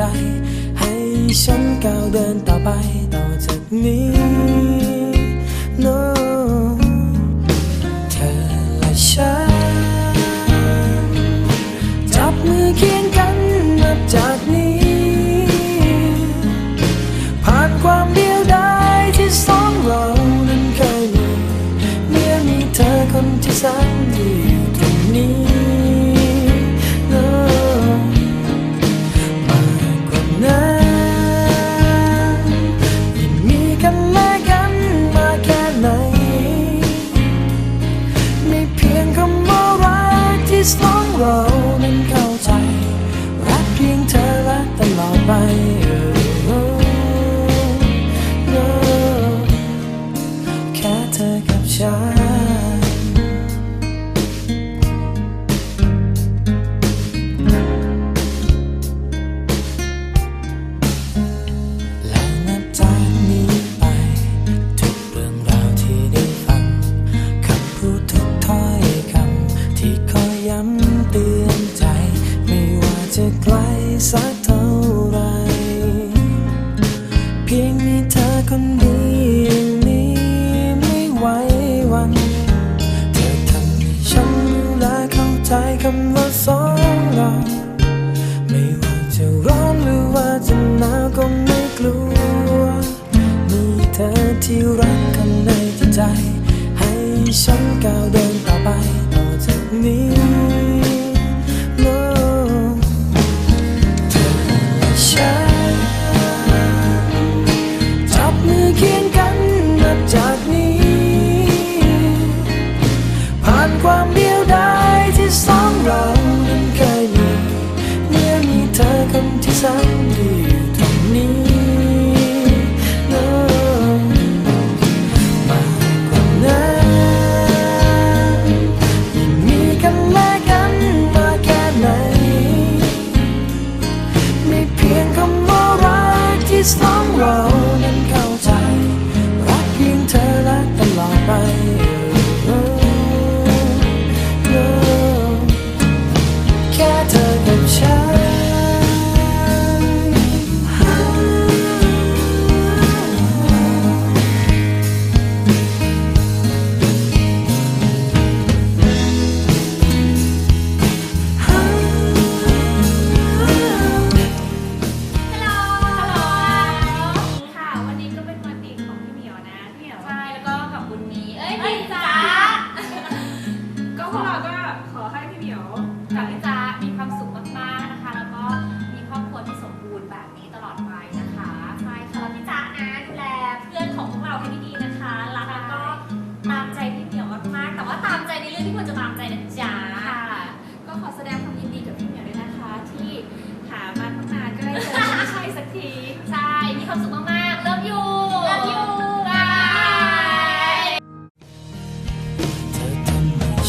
ใจ ให้ฉันก้าวเดินต่อไปต่อจากนี้ กที่สองเรานั้นเข้าใจ รักเพียงเธอและตลอดไปแค่เธอกับฉัน สักเท่าไร เพียงมีเธอคนเดียวนี้ไม่ไหวหวัน เธอทำให้ฉันรู้และเข้าใจคำว่าสองเรา ไม่ว่าจะร้อนหรือว่าจะหนาวก็ไม่กลัว มีเธอที่รักข้างในใจ ให้ฉันก้าวเดิน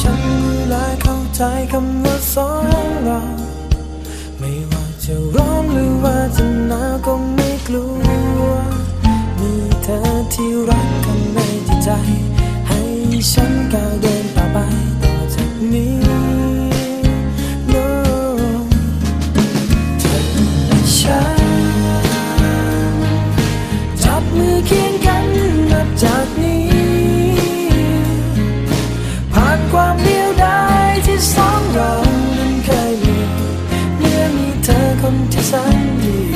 ฉันรู้และเข้าใจคำว่าสองเรา ไม่ว่าจะร้อนหรือว่าจะหนาวก็ไม่กลัว มีเธอที่รักข้างในจิตใจ ให้ฉัน come to Sunday.